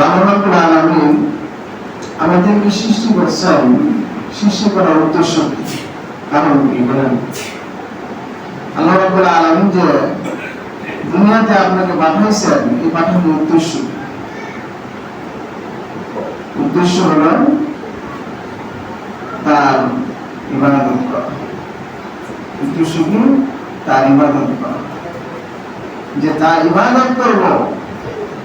রাহমাতুল আমাদেরকে সৃষ্টি করছেন, সৃষ্টি করার উদ্দেশ্য কারণ কি বলেন? যে দুনিয়াতে আপনাকে পাঠাইছেন, এই পাঠানোর উদ্দেশ্য উদ্দেশ্য হলো তার ইবাদত করা। উদ্দেশ্য কি? তার ইবাদত করা। যে তার ইবাদত করব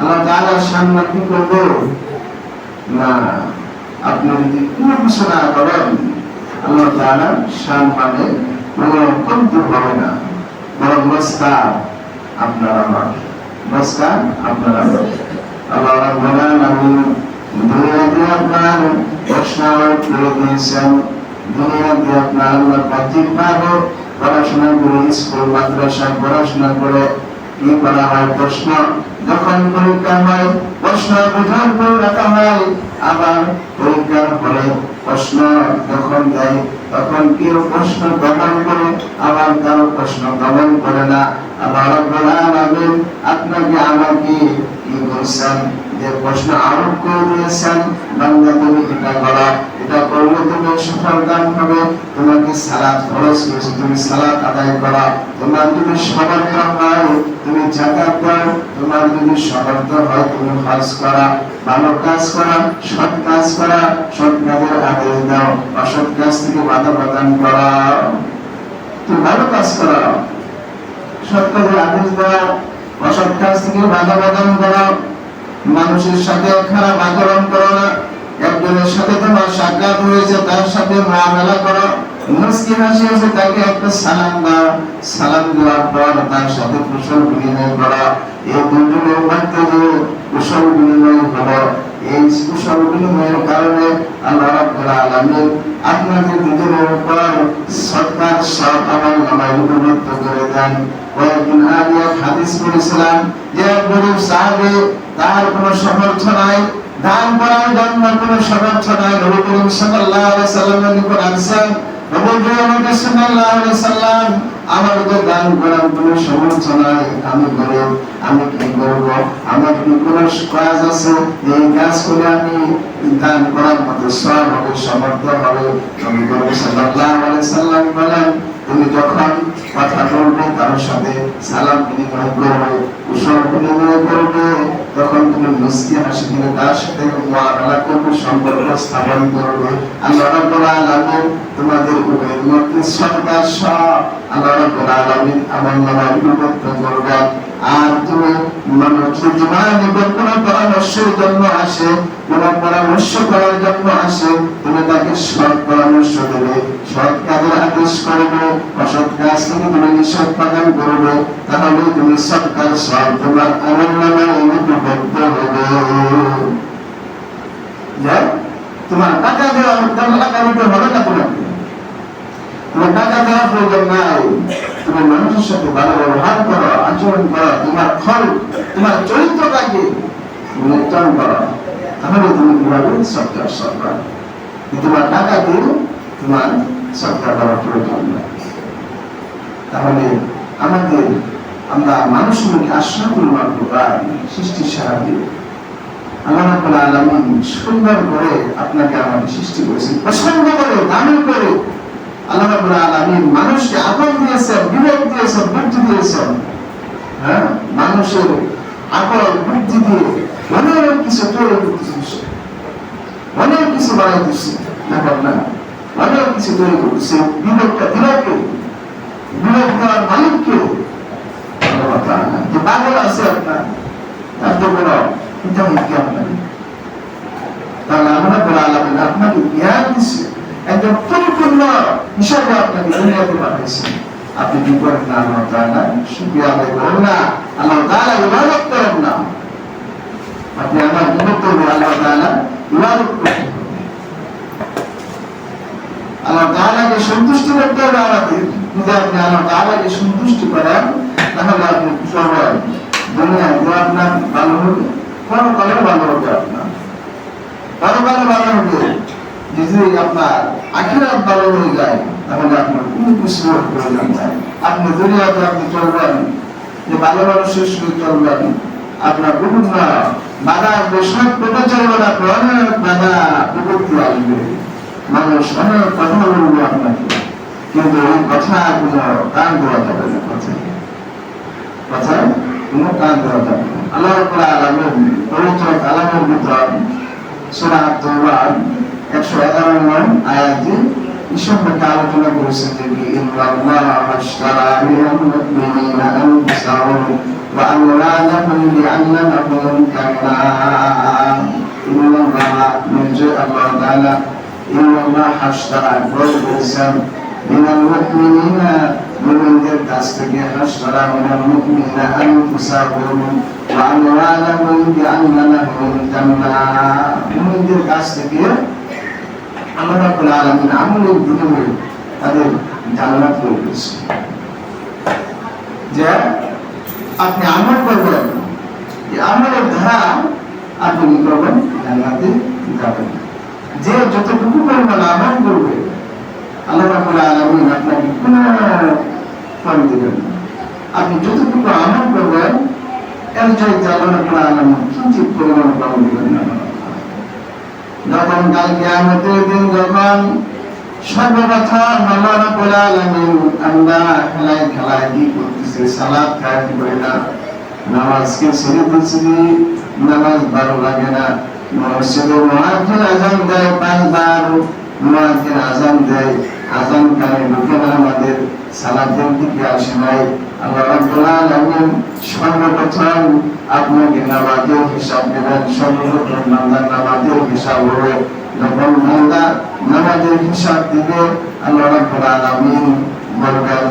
আল্লাহ তাআলার সামনে কি করব না, আপনি যদি কোনো না করেন আল্লাহ তাআলা সম্মানে কোনো কমতি হবে না। বরং নমস্কার, আপনার আমার, নমস্কার, আপনার আমার। আল্লাহ রাব্বুল আলামিন দুনিয়াতে আপনার প্রশ্ন করে দিয়েছেন দুনিয়াতে আপনার আল্লাহ পাতিক পাবো। পড়াশোনা করে, স্কুল, মাদ্রাসা, পড়াশোনা করে কি করা হয় প্রশ্ন? যখন পরীক্ষা হয়, প্রশ্ন বোঝার পর রাখা হয়, আবার পরীক্ষার পরে প্রশ্ন যখন দেয়, তখন কেউ প্রশ্ন গ্রহণ করে, আবার কারও প্রশ্ন গ্রহণ করে না। আবার আপনাকে আমাকে কি বলছেন? প্রশ্ন আরোপ করে দিয়েছেন বান্দা তুমি এটা করো এটা করলে তুমি সফল কাম হবে, তোমাকে সালাত ফরজ করেছে, তুমি সালাত আদায় করো, তোমার যদি সমর্থ হয়, তুমি জাকাত দাও, তোমার যদি সমর্থ হয়, তুমি হজ করা, ভালো কাজ করা, সৎ কাজ করা, সৎ কাজের আদেশ দাও, অসৎ কাজ থেকে বাধা প্রদান করা। তুমি ভালো কাজ করা, সৎ কাজের আদেশ দাও, অসৎ কাজ থেকে বাধা প্রদান করা মানুষের সাথে খারাপ আচরণ করো না। একজনের সাথে তোমার সাক্ষাৎ হয়েছে, তার সাথে মহামেলা করো। বিনিময় করা। বিনিময় হলো, এই কারণে আপনাদের দুজনের উপর সব আমল নামায় উপলব্ধ করে দেন কয়েকদিন আগে এক হাদিস পড়েছিলাম যে এক গরিব সাহাবী, তার কোনো সমর্থ নাই, দান করার জন্য কোনো সমর্থ নাই। নবী করিম সাল্লাল্লাহু আলাইহি সাল্লামের নিকট আসছেন। নবী করিম সাল্লাল্লাহু আলাইহি সাল্লাম আমার তো দান করার কোনো সমর্থ নাই। আমি গরিব, আমি কি করব? আমার কি কোনো কাজ আছে? এই কাজ করে আমি দান করার মতো সব হবে সমর্থ হবে। নবী করিম সাল্লাল্লাহু আলাইহি সাল্লাম বলেন তুমি যখন কথা বলবে তার সাথে সালাম বিনিময় করবে, কুশল বিনিময় করবে, তখন তুমি মুস্কি হাসি দিয়ে তার সাথে মুআমালা করবে সম্পর্ক স্থাপন করবে। আল্লাহ আলামিন তোমাদের উভয়ের মধ্যে সর্দার সব আল্লাহ আলামিন আমার নামে বিভক্ত করবেন। আর তুমি মানুষ নিকট কোনো পরামর্শের জন্য আসে পরামর্শ করার জন্য করবে অসৎ কাজ থেকে তুমি নিষেধ পালন করবে তাহলে তুমি সৎ কাজ সব তোমার আমল নামে লিপিবদ্ধ হবে যে তোমার টাকা দেওয়া টাকা দিতে হবে না তোমাকে তোমার টাকা দেওয়ার প্রয়োজন নাই তুমি মানুষের সাথে ভালো ব্যবহার করো আচরণ করো তোমার ফল তোমার চরিত্রটাকে তুমি উত্তরণ করো তাহলে তুমি কীভাবে সরকার সরকার তোমার টাকা দিয়ে তোমার সরকার করার প্রয়োজন নাই তাহলে আমাদের আমরা মানুষের আশ্রয় মাত্র পাই সৃষ্টির সাহায্যে আল্লাহ রাব্বুল আলামিন সুন্দর করে আপনাকে আমাকে সৃষ্টি করেছেন। পছন্দ করে দামি করে। আল্লাহ রাব্বুল আলামিন মানুষকে আকল দিয়েছেন, বিবেক দিয়েছেন, বুদ্ধি দিয়েছেন। হ্যাঁ? মানুষের আকল, বুদ্ধি দিয়ে অনেক কিছু তৈরি করতেছে। অনেক কিছু বানাই দিচ্ছে দেখেন না। অনেক কিছু তৈরি করতেছে বিবেকটা দিলাকে বিবেক দেওয়ার মালিককে আল্লাহ পাগল আছে আপনার, তার তো কোনো জ্ঞান নাই। তাহলে আমরা বলে আলামিন আপনাকে জ্ঞান দিচ্ছে একজন পরিপূর্ণ হিসাবে আপনাকে দুনিয়াতে পাঠাইছে আপনি কি করেন না, আল্লাহ তাআলা? শুকরিয়া করেন না। আল্লাহ তাআলা ইবাদত করেন না। আপনি আমার করবেন আল্লাহ তাআলা ইবাদত হবে। আল্লাহ তাআলাকে সন্তুষ্টি করতে হবে আমাদের। যদি আপনি আল্লাহ তাআলাকে সন্তুষ্টি করেন, তাহলে আপনি সবাই যে আপনার ভালো হবে ভালো হবে আপনার। ভালো হবে। যদি আপনার আখিরাত ভালো হয়ে যায়, তাহলে আপনার কিছু প্রয়োজন নাই আপনি দুনিয়াতে আপনি চলবেন, যে ভালো মানুষের সঙ্গে চলবেন। আপনার বিভিন্ন বাধা আসবে সব অনেক বাধা আসবে। মানুষ অনেক কথা বলবে আপনাকে। কিন্তু এই কথা কোনো দেওয়া যাবে না, কথা। কথা কোনো কান দেওয়া যাবে না। আল্লাহ রাব্বুল আলামিন পবিত্র কালামের ভিতর সূরা তাওবা 111 নম্বর আয়াতে সম্পর্কে আলোচনা করেছেন যে আল্লাহ ইন্নাল্লাহ আশতারা ক্রয় করেছেন মিনাল মুমিনিনা মুমিনদের কাছ থেকে হাসরা মিনাল মুমিনিনা আনফুসাহুম ওয়া আমওয়ালাহুম বিআন্না লাহুম জান্নাত মুমিনদের কাছ থেকে আল্লাহ রাব্বুল আলামিন আমলের বিনিময়ে তাদের জান্নাত করে যে আপনি আমল করবেন এই আমলের ধারা আপনি করবেন? জান্নাতে যাবেন। যে যতটুকু পরিমাণ আমল করবে, আল্লাহ আলামিন আপনাকে কোনো ফল দিবেন। আপনি যতটুকু আমল করবেন, এর চাইতে আল্লাহ রাব্বুল আলামিন কিঞ্চিত পরিমাণ ফল দিবেন না। যখন কাল কিয়ামতের দিন যখন আমরা খেলায় খেলায় কি সালাত কায়েম করে না? নামাজকে দিচ্ছি নামাজ ভালো লাগে না। মসজিদে মুয়াজ্জিন আজান দেয় পাঁচবার মুয়াজ্জিন আজান দেয়। আজান ঢুকে না আমাদের সালাতের দিকে আসে নাই। আল্লাহ আপনাকে হিসাব দিবে, আল্লাহ রাব্বুল আলামিন বলবেন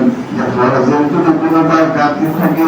থাকে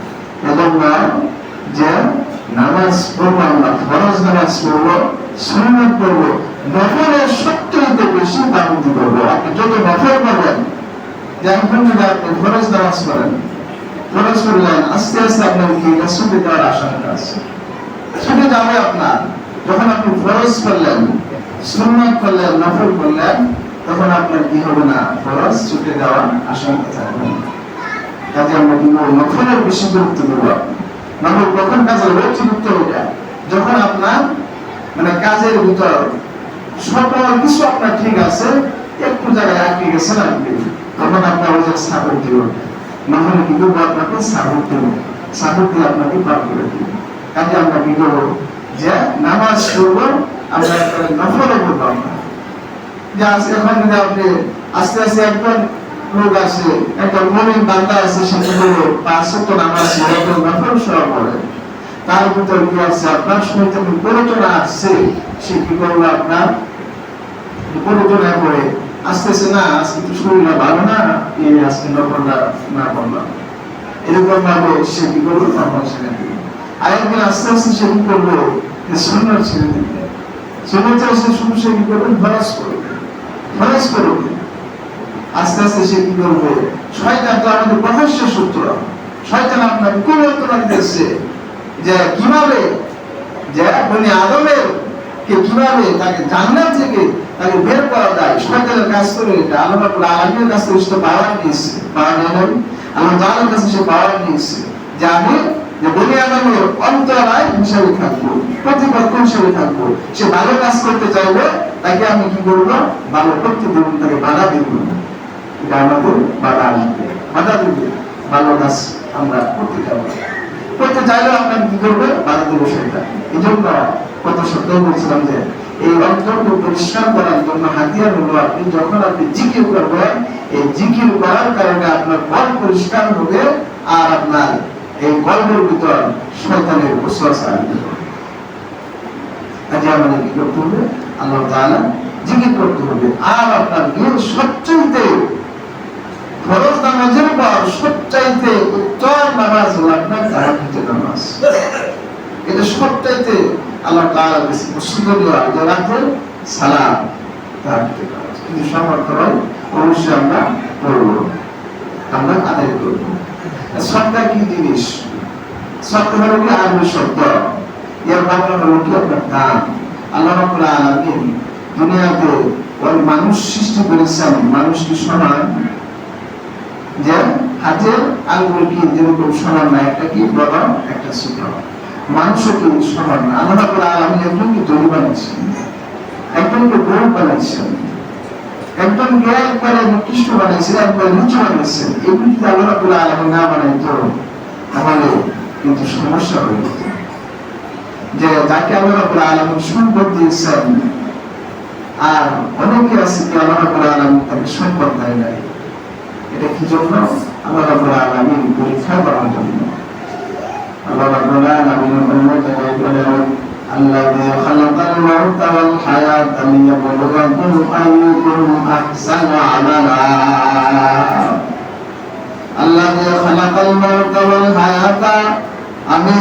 এজন্য যে নামাজ পড়ব আমরা, ফরজ নামাজ পড়ব, সুন্নত পড়ব, নফলের সবচেয়ে বেশি পাবন্দি করব। আপনি যত নফল করবেন যেমন যদি আপনি ফরজ নামাজ পড়েন, ফরজ করলেন আস্তে আস্তে আপনার কি ছুটে যাওয়ার আশঙ্কা আছে? ছুটে যাবে আপনার। যখন আপনি ফরজ করলেন, সুন্নত করলেন, নফল করলেন, তখন আপনার কি হবে না? ফরজ ছুটে যাওয়ার আশঙ্কা থাকবে। কাজে আমরা কি করব নফলের বেশি গুরুত্ব দেবো নফল কখন কাজের অতিরিক্ত ওইটা যখন আপনার মানে কাজের ভিতর সকল কিছু আপনার ঠিক আছে, একটু জায়গায় আটকে গেছেন আপনি তখন আপনার ওই যে সাপোর্ট দিব নফলে কি করব? আপনাকে সাপোর্ট দেবো সাপোর্ট দিয়ে আপনাকে পার করে দিব। কাজে আমরা কি করব? যে নামাজ পড়ব, আমরা নফলে করব আমরা যে এখন যদি আপনি আস্তে আস্তে একজন লোক আছে, একটা মমিন বান্দা আছে সেটা হলো পাঁচ সত্য নামাজ একজন নফল সহ পড়ে তার ভিতর কি আছে? আপনার যখন প্ররোচনা আসছে, সে কি করল আপনার? প্ররোচনায় পড়ে আস্তে আস্তে না, আজকে তো শরীরটা ভালো না, এই আজকে নফলটা না করলাম এরকম ভাবে সে কি করল? নফল ছেড়ে দিল। আরেকদিন আস্তে আস্তে সে কি করল? সুন্নত ছেড়ে দিল। সুন্নত সে শুধু সে কি করবে ফরাজ করবে ফরাজ করবে আস্তে আস্তে সে কি করবে? শয়তান তো আমাদের শয়তান দিতেছে? যে কীভাবে? যে বনি আদমের কে কীভাবে তাকে জান্নাত থেকে তাকে বের করা যায়? শয়তানের কাজ করে এটা। আল্লাহ সে পাওয়ার নিয়েছে। পাওয়ার আল্লাহ তাআলার কাছে সে পাওয়ার নিয়েছে। যে আমি, যে বনি আদমের অন্তরায় হিসাবে থাকব প্রতিপক্ষ হিসাবে থাকব। সে ভালো কাজ করতে চাইবে তাকে আমি কি করব? ভালো করতে দেবো, তাকে বাধা দেব। এটা আমাদের কাজ আমরা করতে করতে কি করবে? এই জন্য কত বলছিলাম যে এই পরিষ্কার করার জন্য হাতিয়ার হলো আপনি, যখন আপনি করবেন, এই করার কারণে আপনার পরিষ্কার হবে আর আপনার এই কলমের ভিতর ওসওয়াসা আসবে। আমাদের কি করতে হবে? আল্লাহ তাআলা জিকির করতে হবে। আর আপনার দিন সবচাইতে ফরজ নামাজের পর সবচাইতে উত্তম নামাজ হলো আপনার তাহাজ্জুদের নামাজ। এটা সবচাইতে আল্লাহ তাআলা বেশি পছন্দ করা যে রাতে সালাম তাহাজ্জুদের নামাজ। কিন্তু সামর্থ্য হয়, অবশ্যই আমরা করব আমরা আদায় করব। সবটা কি জিনিস? সত্য হলো কি আরবি শব্দ। এর বাংলা হলো কি আপনার আল্লাহ রাব্বুল আলামিন দুনিয়াতে ওই মানুষ সৃষ্টি করেছেন মানুষ কি সমান যে হাতের আঙ্গুল কি, যেরকম সমান না, একটা কি বড় একটা ছোট। মানুষও কি সমান না। আল্লাহ বানিয়েছেন? একজনকে একবারে নিকৃষ্ট নিচু এগুলি যদি রাব্বুল আলামিন না বানাইতো তাহলে কিন্তু সমস্যা হয়ে যেত যে যাকে আল্লাহ রাব্বুল আলামিন সম্পদ দিয়েছেন, আর অনেকে আছে কি আল্লাহ রাব্বুল আলামিন তাকে সম্পদ দেয় নাই। এটা কি জন্য আল্লাহ রাব্বুল আলামিন পরীক্ষা করার জন্য আল্লাহ রাব্বুল আলামিন অন্য জায়গায় বলেন الذي خلق الموت والحياة ليبلوكم أيكم أحسن عملا الذي خلق الموت والحياة আমি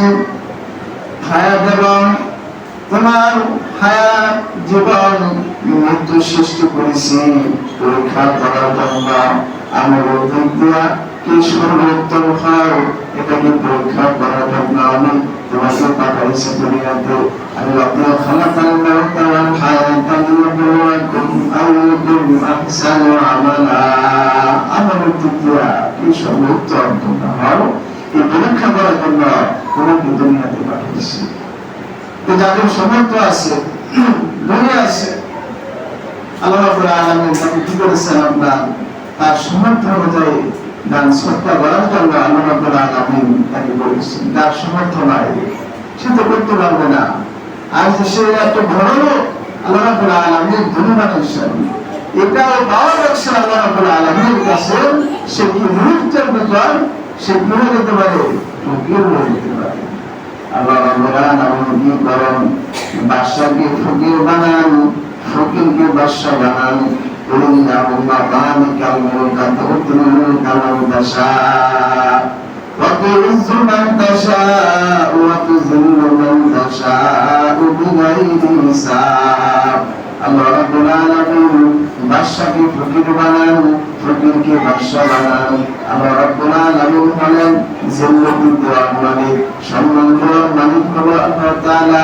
হায়াত এবং তোমার হায়াত জীবন মৃত্যু সৃষ্টি করেছি পরীক্ষা করার জন্য আমার দিক কি সর্বোত্তম হয় এটাকে পরীক্ষা করার জন্য আমি তোমাকে পাঠাইছি দুনিয়াতে আমি আপনার খালাকাল মাউতা ওয়াল হায়াতা লিয়াবলুয়াকুম আইয়ুকুম আহসানু আমালা। আমার দিক কি সর্বোত্তম তোমরা এই পরীক্ষা করার জন্য তোমাকে দুনিয়াতে পাঠিয়েছি। তো যাদের সমর্থ আছে দুনিয়া আছে। আল্লাহ রাব্বুল আলামিন তাকে কি করেছেন আপনার? তার সমর্থ অনুযায়ী দান সত্তা করার জন্য আল্লাহ রাব্বুল তাকে বলেছেন। তার সমর্থ নাই। সে তো করতে পারবে না। আর সে এত বড় আল্লাহ রাব্বুল আলামিন ধনী বানিয়েছেন এটাও পাওয়া যাচ্ছে আল্লাহ কাছে, সে কি মুহূর্তের ভিতর সে কি হয়ে যেতে পারে? ফকির হয়ে যেতে পারে? আল্লাহ রাব্বুল আলামিন কি করেন? বাদশাকে ফকির বানান, ফকিরকে বাদশা বানান। اللهم مالك الملك تؤتي الملك من تشاء وتعز من تشاء وتذل من تشاء بغير حساب আল্লাহ রাব্বুল আলামিন বাদশাকে ফকির বানান ফকিরকে বাদশা বানান আল্লাহ রাব্বুল আলামিন বলেন জিল্লতি দেওয়ার মালিক সম্মান দেওয়ার মালিক হলো আল্লাহ তাআলা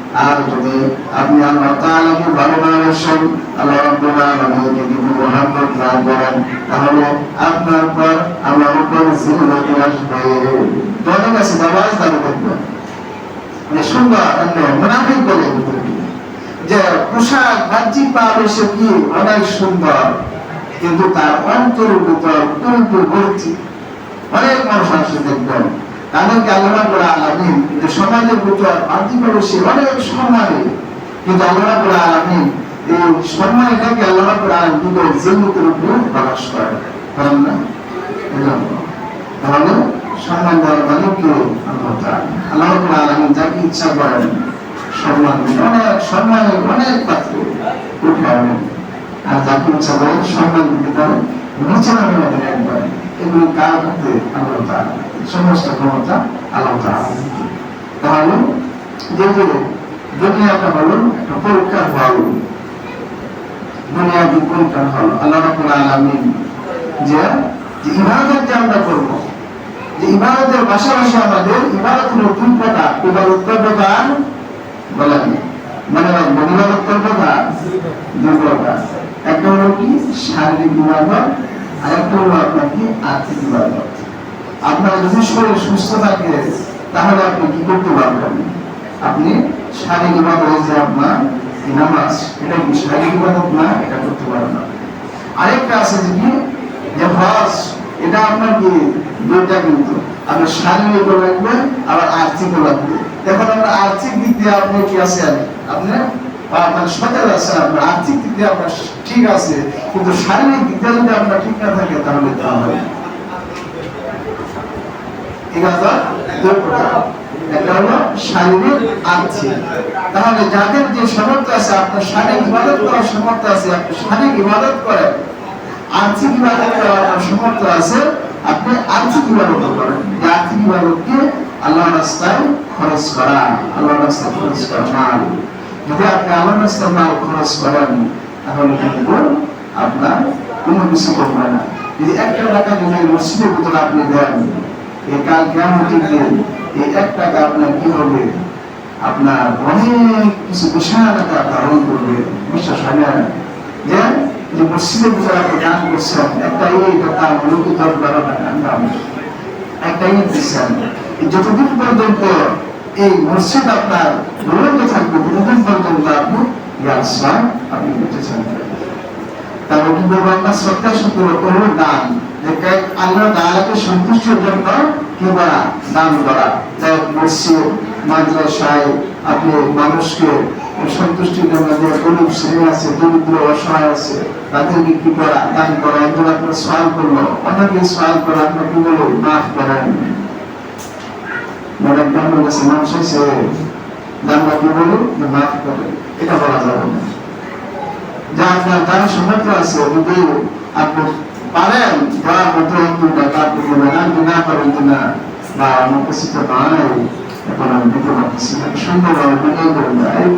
আর যদি আপনি আল্লাহ তাআলাকে ভালোবাসেন আল্লাহ রাব্বুল আলামিনকে যদি মহাব্বত না করেন, তাহলে আপনার পর আমার উপর জিল্লাত আসবে। তোমাদের কাছে আওয়াজ দাবি করবেন যে পোশাক সে কি? অনেক সুন্দর। কিন্তু তার অন্তরের ভিতর কুলটু ভর্তি অনেক মানুষ আছে দেখবেন। তাদেরকে আল্লাহ রাব্বুল আলামিন যে সমাজের ভিতর বাহ্যিকভাবে সে অনেক সম্মানী কিন্তু আল্লাহ রাব্বুল আলামিন এই সম্মানটাকে আল্লাহ রাব্বুল আলামিন কিন্তু জিন্নতের উপরে প্রকাশ করে করেন না? তাহলে সম্মান দেওয়ার মানে কি যাকে ইচ্ছা করেন, সম্মান। অনেক সম্মানের অনেক পাত্র উঠাবেন আর যাকে ইচ্ছা করেন, সম্মান দিতে পারেন। নিচে নামে আমাদের একবার এগুলো কার হাতে? আল্লাহ সমস্ত ক্ষমতা আল্লাহ তাহলে যে যে দুনিয়াটা হলো একটা পরীক্ষার হল দুনিয়া পরীক্ষার হল আল্লাহ রাব্বুল আলামিন যে যে ইবাদত যে আমরা করব, যে ইবাদতের পাশাপাশি আমাদের ইবাদত হলো দুই প্রকার ইবাদত কয় প্রকার বলেন মানে ইবাদত কয় প্রকার একটা হলো কি? শারীরিক ইবাদত আর একটা হলো আপনার কি? আর্থিক ইবাদত আপনার যদি শরীর সুস্থ থাকে, তাহলে আপনি কি করতে পারবেন? আপনি শারীরিক ইবাদত যে আপনার নামাজ, এটা কি শারীরিক ইবাদত? না, এটা করতে পারবেন আরেকটা আছে যে কি? যে হজ, এটা আপনার কি? দুইটা কিন্তু। আপনার শারীরিক লাগবে, আবার আর্থিক লাগবে। দেখুন, আপনার আর্থিক দিক দিয়ে আপনি কি আছেন? আপনি আপনার সতেজ আছেন, আপনার আর্থিক দিক দিয়ে আপনার ঠিক আছে, কিন্তু শারীরিক দিক দিয়ে যদি আপনার ঠিক না থাকে, তাহলে তো হবে। ঠিক আছে? দুই প্রকার। একটা হলো শারীরিক আর্থিক তাহলে যাদের যে সামর্থ্য আছে, আপনার শারীরিক ইবাদত করার সামর্থ্য আছে, আপনি শারীরিক ইবাদত করেন। আর্থিক ইবাদত করার সামর্থ্য আছে, আপনি আর্থিক ইবাদত করেন। আর্থিক ইবাদতকে আল্লাহ রাস্তায় খরচ করা। আল্লাহ রাস্তায় খরচ করা যদি আপনি আল্লাহ রাস্তায় মাল খরচ করেন, তাহলে কিন্তু আপনার কোনো কিছু করবে না। যদি একটা টাকা যদি মসজিদের ভিতরে আপনি দেন কাল কেমন এই এক টাকা কি হবে? আপনার অনেক কিছু বিশাল ধারণ করবে, বিশ্বাস হয় না? যে যে মসজিদের ভিতরে আপনি করছেন, একটা এই টাকা মূলত দশ একটা ইট দিচ্ছেন যতদিন পর্যন্ত এই মসজিদ আপনার মূলত থাকবে, ততদিন পর্যন্ত আপনি ব্যবসা আপনি বেঁচে থাকবেন। তারপর কি বলব আমরা শ্রদ্ধা শুক্র দান আল্লাহ তাআলাকে সন্তুষ্টির জন্য কি দান করা। তাই মসজিদ, মাদ্রাসায় আপনি মানুষকে সন্তুষ্টির জন্য যে গরিব শ্রেণি আছে, দরিদ্র, অসহায় আছে, তাদেরকে কি করা? দান করা। একজন আপনার সহায় করল। অনেকে সহায় করে, আপনার কি মাফ করেন। মনে কেমন গেছে মানুষ হয়েছে আমরা কি বলি মাফ করে। এটা বলা যাবে না। যা আপনার যার সামর্থ্য আছে যদি আপনি পারেন, যার মধ্যে অন্তরটা তার দিকে না যদি না পারেন বা আমার কাছে তো এখন আমি দিতে পারতেছি না। সুন্দরভাবে বিনয় করে না এই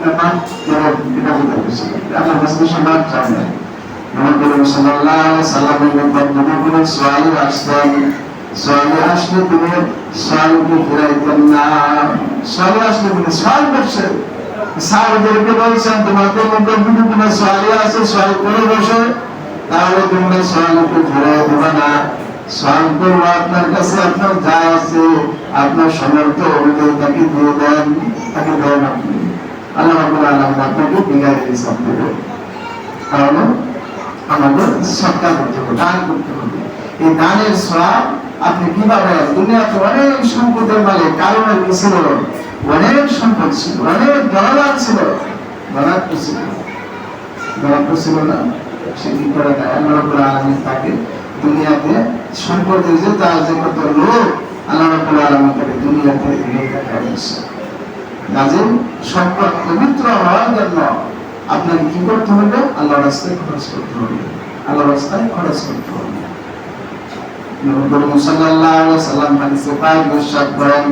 আসলে তিনি সোয়ালকে ফিরাইতেন না। সোয়ালি আসলে তিনি সোয়াল করছেন কোনো সোয়ালি আছে সোয়াল করে বসে। তাহলে তোমরা সোয়ালকে ফিরাই দেবে না। সোয়াল করব আপনার কাছে আপনার যা আছে, আপনার সামর্থ্য অনুযায়ী তাকে দিয়ে দেন, তাকে দেন আপনি। আল্লাহ রাব্বুল আলামিন আপনাকে বিগাড়ি হিসাব দেবে। তাহলে আমাদের সৎকার করতে হবে, দান করতে হবে। এই দানের সব আপনি কীভাবে দুনিয়াতে অনেক সম্পদের মালিক, কারণে ছিল? অনেক সম্পদ ছিল, অনেক দলাল ছিল। দলাল ছিল দলাল ছিল না। সে করে আল্লাহ রাব্বুল আলামিন তাকে দুনিয়াতে সম্পদের যে তার যে কত লোক আল্লাহ রাব্বুল আলামিন তাকে দুনিয়াতে দিয়েছে কাজে সম্পদ পবিত্র হওয়ার জন্য আপনাকে কি করতে হবে আল্লাহ রাস্তায় খরচ করতে হবে আল্লাহ রাস্তায় খরচ করতে হবে সাল্লাল্লাহু আলাইহি ওয়াসাল্লাম হাদিসে পাক ইরশাদ করেন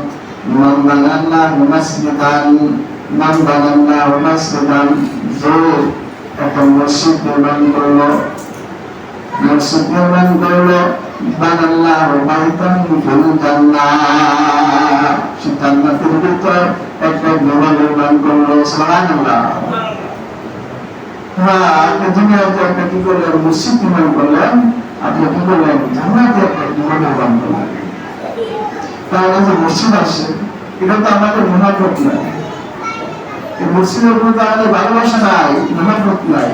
মান বানাল্লাহু মাসজিদান মান বানাল্লাহু মাসজিদান যে একটা মসজিদ নির্মাণ করল। মসজিদ নির্মাণ করল। বানাল্লাহু হ্যাঁ দুনিয়াতে একটা কি করলেন? মসজিদ নির্মাণ করলেন। কি করলেন? জান্নাতে একটা ঘর নির্মাণ আসে এটা তো আমাদের নাই এই মসজিদের প্রতি আমাদের ভালোবাসা নাই মহাপত নাই।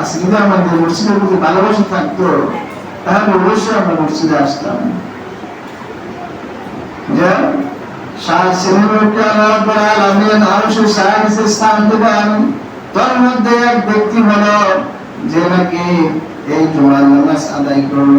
আজকে যদি আমাদের মসজিদের প্রতি ভালোবাসা থাকতো, তাহলে অবশ্যই আমরা মসজিদে আসতাম। তার মধ্যে এক ব্যক্তি হলো যে নাকি এই জুমার নামাজ আদায় করল?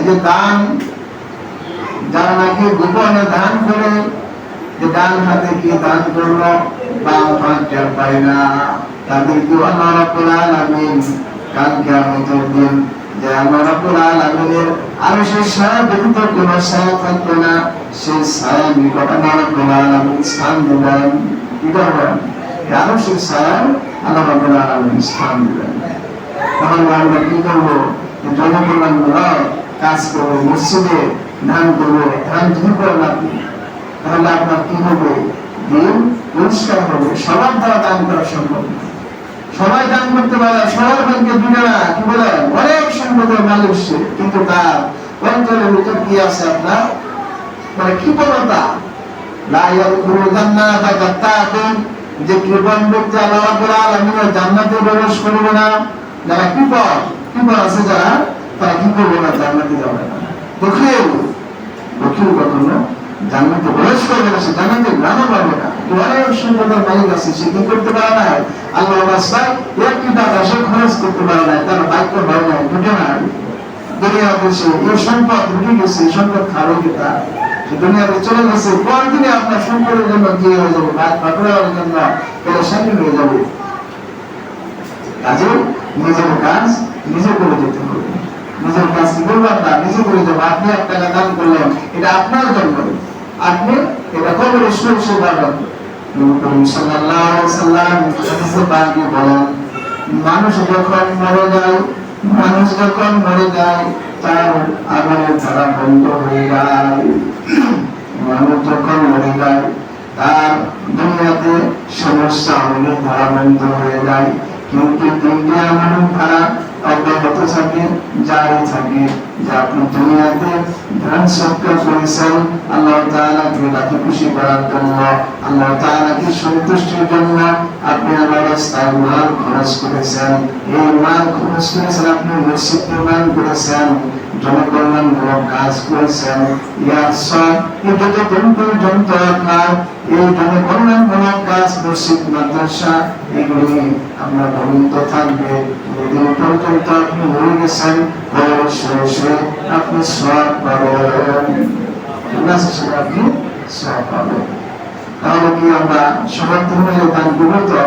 এই যে দান, যারা নাকি গোপনে দান করে, যে ডান হাতে কি দান করল? বাম হাত টের পায় না। তাদেরকে আল্লাহ রাব্বুল আলামিন কাল কিয়ামতের দিন যে আল্লাহ রাব্বুল আলামিনের আরও সেই ছায়া ব্যতীত কোনো ছায়া থাকবে না সেই ছায়া নিকট আল্লাহ রাব্বুল আলামিন স্থান দিবেন। কি করবেন? আরও সেই ছায়া আল্লাহ রাব্বুল আলামিন স্থান দিবেন। তখন আমরা কি করব? জনকল্যাণমূলক কাজ করব মসজিদে ধান করব ধান যদি করেন আপনি, তাহলে আপনার কি হবে? দিন পরিষ্কার হবে। সবার দ্বারা দান করা সম্ভব সবাই দান করতে পারে সবার ভাগ্যে দুটো না কি বলে, অনেক সম্পদের সে, কিন্তু তার অন্তরের ভিতর কি আছে আপনার? মানে কৃপণতা। যে কৃপণ ব্যক্তি আল্লাহ জান্নাতে প্রবেশ করবে না, যারা কৃপণ কৃপণ আছে যারা? তারা কি করবে না জান্নাতে যাবে? জান্নাতে করবে না সে, জান্নাতে গ্রামে পাবে না। অনেক সম্পদের মালিক আছে, সে কি করতে পারে না? আল্লাহ রাস্তায় একটি টাকা সে খরচ করতে পারে না, তার বাক্য না না। দুনিয়াতে সে এই সম্পদ গেছে সম্পদ তার? দুনিয়াতে চলে গেছে, পরদিনে আপনার সম্পদের জন্য কি হয়ে যাবে? ভাত, পাকড়ার জন্য হয়ে কাজে নিজের কাজ নিজে করে যেতে হবে। নিজের কাজ কি করবেন না নিজে করে যাব, আপনি এক টাকা দান করলেন এটা আপনার জন্য আপনি এটা মানুষ যখন মরে যায়, মানুষ যখন মরে যায়, তার আমলের ধারা বন্ধ হয়ে যায়। মানুষ যখন মরে যায়, তার দুনিয়াতে সমস্ত আমলের ধারা বন্ধ হয়ে যায়। কিন্তু তিনটি আমলের ধারা অব্যাহত থাকে জারি থাকে যে দুনিয়াতে ধ্যান সৎকার করেছেন, আল্লাহ তাআলাকে রাজি খুশি করার জন্য, আল্লাহ তাআলাকে সন্তুষ্টির জন্য আপনি আমার রাস্তায় মাল খরচ করেছেন। এই মাল খরচ করেছেন, আপনি মসজিদ নির্মাণ করেছেন, জনকল্যাণমূলক কাজ করেছেন। ইয়ার সব এই যত দিন পর্যন্ত আপনার এই জনকল্যাণমূলক কাজ মসজিদ মাদ্রাসা, এগুলি আপনার ভূমিত থাকবে। পর্যন্ত আপনি মরে গেছেন বয়স শেষে আপনি সব পাবেন আপনি সব পাবেন তাহলে কি আমরা সমর্থন হয়ে দান করব তো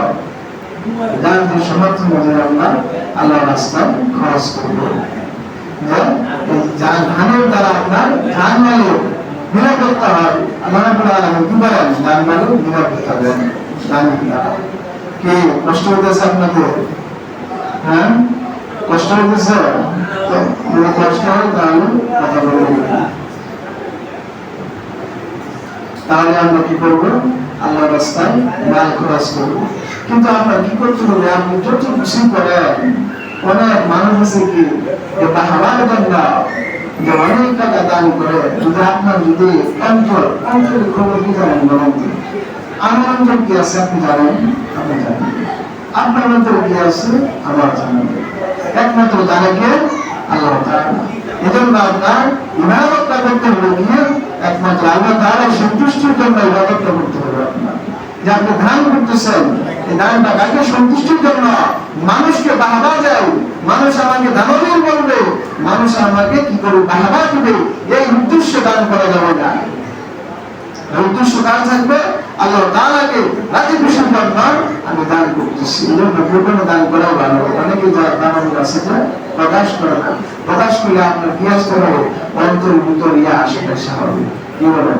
দান দিয়ে সমর্থন হয়ে আমরা আল্লাহ রাস্তায় খরচ করব ধানের দ্বারা আপনার ধান মালিক নিরাপত্তা হয় আল্লাহ রাব্বুল আলামিন কি ধান মালিক নিরাপত্তা দেন ধান দ্বারা কি কষ্ট হতেছে আপনাদের হ্যাঁ কষ্ট হতেছে তো কষ্ট হয়, তাহলে কথা বলব। তাহলে আমরা কি করব? আল্লাহ রাস্তায় মাল খরচ করব। কিন্তু আমরা কি করতে হবে? আপনি যত খুশি করেন, অনেক মানুষ আছে কি, যে বাহাবার জন্য যে অনেক টাকা দান করে যদি আপনার যদি অঞ্চল অঞ্চলের খবর কি জানেন বলেন? আমার অঞ্চল কি আছে আপনি জানেন? আপনি জানেন। আপনার অঞ্চল কি আছে? আমার জানেন। একমাত্র জানে আল্লাহ এজন্য আপনার ইবাদতটা করতে হবে গিয়ে একমাত্র আল্লাহ তাআলা সন্তুষ্টির জন্য ইবাদতটা করতে হবে যে আপনি ধান করতেছেন, এই ধানটা কাকে? সন্তুষ্টির জন্য। মানুষকে বাহাবা যায় মানুষ আমাকে দানবীর বলবে। মানুষ আমাকে কি করবে? বাহাবা দিবে। এই উদ্দেশ্যে দান করা যাবে না। উদ্দেশ্য কার থাকবে, আল্লাহ তাআলাকে রাজি খুশির জন্য আমি দান করতেছি। এই জন্য গোপনে দান করাও ভালো। অনেকে যারা দানব আছে যে প্রকাশ করে না। প্রকাশ করলে আপনার কি আসতে হবে অন্তর ইয়া আসবে স্বাভাবিক। কি বলেন?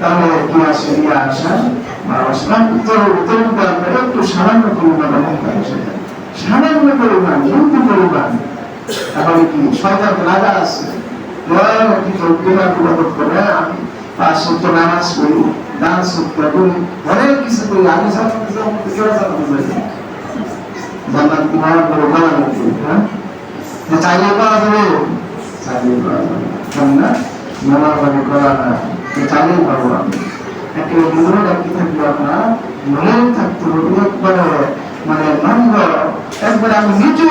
তাহলে কি আসে ইয়া আসা বা আসলাম উত্তর উত্তর একটু সামান্য পরিমাণ অহংকার এসে যায় কি? শয়তান লাগা আছে। কিছু বিরাট ইবাদত করে, আমি পাঁচ সত্য নামাজ করি অনেক কিছু করি, আমি জান্নাতে তো কেউ জান্নাতে কি হ্যাঁ? চাইলে পাওয়া যাবে। না নামাজ করা না যে চাইলেই পাবো আমি একেবারে মনে রাখতে থাকবে আপনার, মনে থাকতে হবে একবারে মানে নন্দ একবারে আমি নিচু,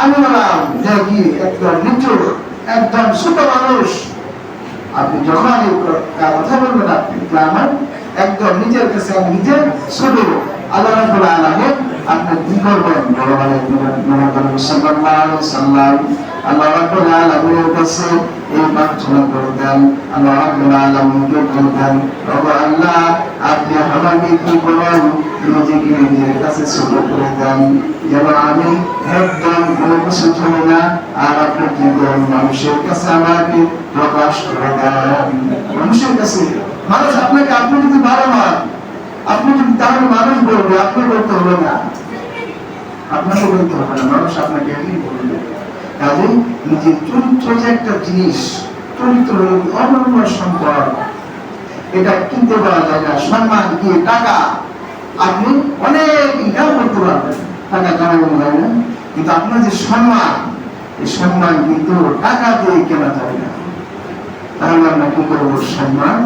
আমি বললাম যে কি একবার নিচু, একদম ছোট মানুষ। আপনি যখন এই কথা বলবেন, আপনি আমার একদম নিজের কাছে, আমি নিজে ছোট। আল্লাহ আলামিন আপনি কি করবেন? মনে করেন সাল্লাল্লাহু আলাইহি সাল্লাম আল্লাহ রাব্বুল আলামিনের কাছে এই প্রার্থনা করতেন। আল্লাহ রাব্বুল আলামিনকে বলতেন ওগো আল্লাহ, আপনি আমাকে কি আমি একদম কোনো না, আর আপনি কি মানুষের কাছে আমাকে প্রকাশ করে দেন। মানুষের কাছে? মানুষ আপনাকে আপনি ভালো হন আপনি যদি তাহলে মানুষ বলবে, আপনি বলতে হবে না। আপনাকে বলতে হবে না, মানুষ আপনাকে এমনি বলবে। কাজে নিজের চরিত্র যে একটা জিনিস, চরিত্র অনন্য সম্পদ। এটা কিনতে পারা যায় না, সম্মান দিয়ে টাকা। আপনি অনেক ইনকাম করতে পারবেন, টাকা কামানো যায় না কিন্তু আপনার যে সম্মান, এই সম্মান কিন্তু টাকা দিয়ে কেনা যায় না। তাহলে আমরা কি করব? সম্মান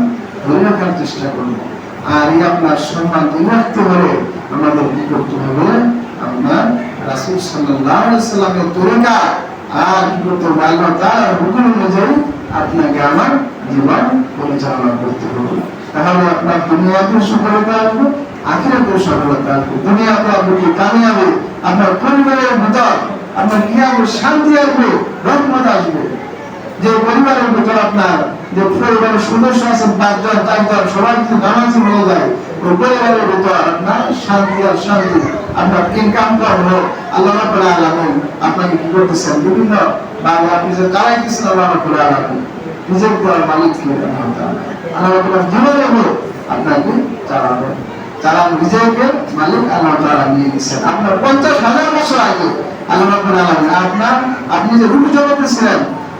ধরে রাখার চেষ্টা করব। আর এই আপনার সম্মান রাখতে হলে আমাদের কি করতে হবে? আমরা রাসুল সাল্লাহ সাল্লামের তরিকা আর কি করতে হবে? আল্লাহ তার হুকুম অনুযায়ী আপনাকে আমার জীবন পরিচালনা করতে হবে। তাহলে আপনার দুনিয়াতে সফলতা আসবে আখিরাতে সফলতা আসবে। দুনিয়াতে আপনি কামিয়াবে? আপনার পরিবারের ভিতর আপনার কি আসবে শান্তি আসবে, রহমত আসবে। যে পরিবারের ভিতর আপনার, যে পরিবারের সদস্য আছেন পাঁচজন, চারজন, সবাই যদি নামাজি হয়ে যায়। ওই পরিবারের ভিতর আপনার শান্তি আর শান্তি, আপনার ইনকাম কম হোক, আল্লাহ রাব্বুল আলামিন আপনাকে কি করতেছেন? বিভিন্ন ভাবে আপনি যে চালাইতেছেন আল্লাহ রাব্বুল আলামিন। নিজের দেওয়ার মালিক কে আল্লাহ রাব্বুল যেভাবে হোক আপনাকে চালাবেন চালান নিজেকে মালিক আল্লাহ তাআলা নিয়ে দিচ্ছেন আপনার পঞ্চাশ হাজার বছর আগে আল্লাহ রাব্বুল আলামিন আপনার, আপনি যে রূপ জগতে ছিলেন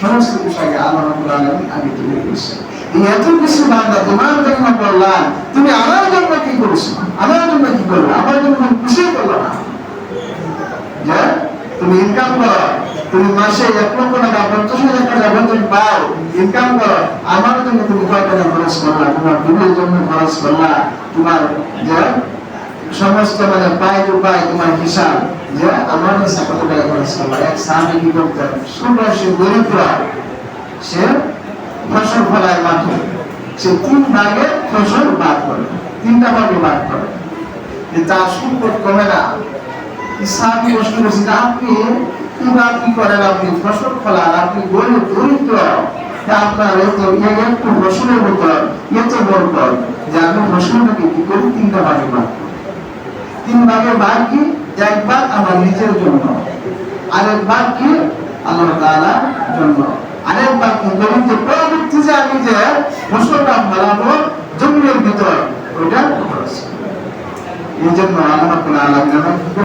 সমস্ত কিছু আল্লাহ রাব্বুল আলামিন আগে করেছেন এই এত কিছু বান্দা, তোমার জন্য করলাম তুমি আমার জন্য কি করেছ? আমার জন্য কি করবে আমার জন্য খুশি করল না। যে, তুমি ইনকাম করো। তুমি মাসে এক লক্ষ টাকা, পঞ্চাশ হাজার টাকা বেতন পাও। ইনকাম করো। আমার জন্য তুমি কয় টাকা খরচ করলা? তোমার বিবের জন্য খরচ করলা? তোমার, যে সমস্ত মানে পাই টু পাই তোমার হিসাব। যে আমার কাছে কত টাকা খরচ করলা এক সামনে কি করতে? ছোট সে দরিদ্র সে ফসল ফলায় মাঠে। সে তিন ভাগে ফসল বাদ করে, তিনটা ভাগে বাদ করে। যে তার সম্পদ কমে না ইসলামী প্রশ্ন আপনি কি করেন আপনি? ফসল ফলান, আপনি গরিব দরিদ্র আপনার এত ইয়ে একটু ফসলের মতো, এত বরকত যে আপনি ফসলটাকে কি করি? তিনটা ভাগে করি। তিন ভাগে ভাগ কি? এক ভাগ আমার নিজের জন্য। আরেক ভাগ কি? আল্লাহ তাআলার জন্য। আরেক ভাগ কি? বলুন যে আমি যে ফসলটা ফলাবো জমির ভিতর করি। এই জন্য আল্লাহ আলামিন